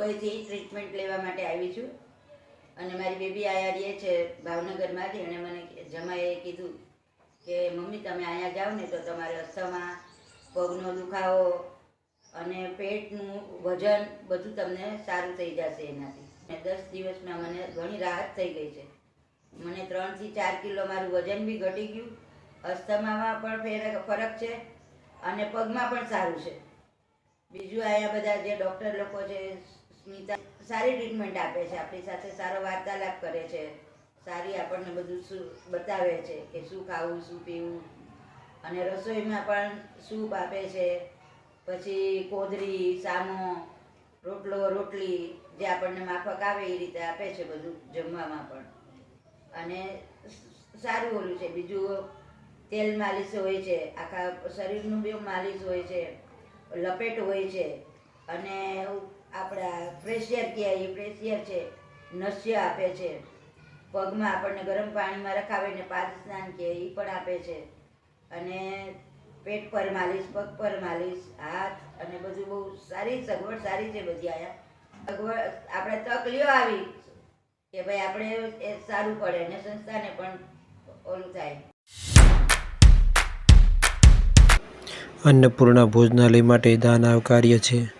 જમોઈથી treatment લેવા માટે આવી છું. અને મારી બેબી આયા રહે છે ભાવનગરમાંથી અને મને જમાએ કીધું કે, મમ્મી, તમે અહીંયા જાઓ ને તો તમારે અસ્થમા, પગનો દુખાવો અને પેટનું વજન બધું તમને સારું થઈ જશે એનાથી. અને દસ દિવસમાં મને ઘણી રાહત થઈ ગઈ છે. મને ત્રણથી ચાર કિલો મારું વજન બી ઘટી ગયું. અસ્થમામાં પણ ફેર, ફરક છે અને પગમાં પણ સારું છે. બીજું આયા બધા જે ડૉક્ટર લોકો છે સ્મિતા સારી ટ્રીટમેન્ટ આપે છે, આપણી સાથે સારો વાર્તાલાપ કરે છે, સારી આપણને બધું શું બતાવે છે કે શું ખાવું, શું પીવું. અને રસોઈમાં પણ સૂપ આપે છે, પછી કોદરી, સામો, રોટલો, રોટલી જે આપણને માફક આવે એ રીતે આપે છે બધું જમવામાં પણ. અને સારું ઓલું છે, બીજું તેલ માલિશ હોય છે, આખા શરીરનું બી માલિશ હોય છે, લપેટ હોય છે અને આપણા પ્રેશિયર કહેવાય એ પ્રેશિયર છે નસ્ય આપે છે. પગમાં આપણને ગરમ પાણીમાં રખાવીને પાદ સ્નાન કે એ પણ આપે છે. અને પેટ પર માલિશ, પગ પર માલિશ, હાથ અને બધું બહુ સારી સગવડ સારી છે બધી આયા. સગવડ, આપણે તક લ્યો આવી કે ભાઈ આપણે એ સારું પડે અને સંસ્થાને પણ ઓલું થાય. અન્નપૂર્ણા ભોજનાલય માટે દાન આવકાર્ય છે.